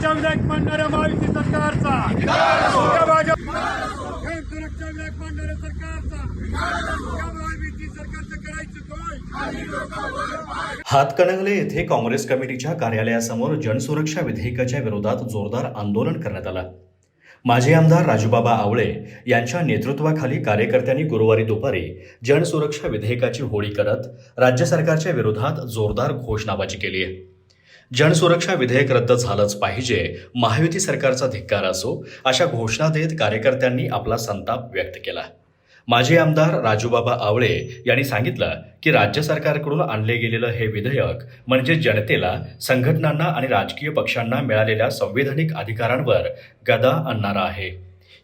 सुरक्षा विधेयक मांडणाऱ्या महायुती सरकारचा. भाजप सुरक्षा विधेयक मांडणाऱ्या सरकारचा महायुती सरकारचं करायचं हातकणंगले येथे काँग्रेस कमिटीच्या कार्यालयासमोर जनसुरक्षा विधेयकाच्या विरोधात जोरदार आंदोलन करण्यात आलं. माजी आमदार राजूबाबा आवळे यांच्या नेतृत्वाखाली कार्यकर्त्यांनी गुरुवारी दुपारी जनसुरक्षा विधेयकाची होळी करत राज्य सरकारच्या विरोधात जोरदार घोषणाबाजी केली आहे. जनसुरक्षा विधेयक रद्द झालंच पाहिजे महायुती सरकारचा धिक्कार असो अशा घोषणा देत कार्यकर्त्यांनी आपला संताप व्यक्त केला. माजी आमदार राजूबाबा आवळे यांनी सांगितलं की राज्य सरकारकडून आणले गेलेलं हे विधेयक म्हणजे जनतेला संघटनांना आणि राजकीय पक्षांना मिळालेल्या संविधानिक अधिकारांवर गदा आणणारा आहे.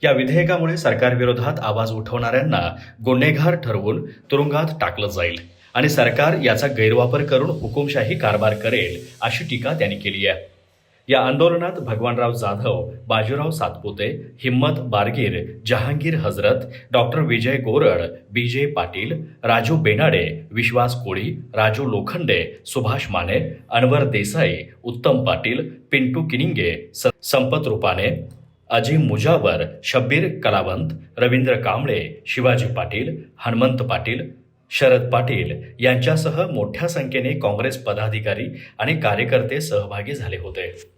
या विधेयकामुळे सरकारविरोधात आवाज उठवणाऱ्यांना गुन्हेगार ठरवून तुरुंगात टाकलं जाईल. आणि सरकार याचा गैरवापर करून हुकुमशाही कारभार करेल अशी टीका त्यांनी केली आहे. या आंदोलनात Bhagwanrao Jadhav Bajirao Satpute Himmat Bargir Jahangir Hazrat doctor Vijay Gorad B J Patil Raju बेनाडे विश्वास कोळी राजू लोखंडे सुभाष माने अनवर देसाई उत्तम पाटील पिंटू किनिंगे स- संपत रुपाने अजिम मुजावर शब्बीर कलावंत रवींद्र कांबळे शिवाजी पाटील हनुमंत पाटील शरद पाटील यांच्यासह मोठ्या संख्येने काँग्रेस पदाधिकारी आणि कार्यकर्ते सहभागी झाले होते.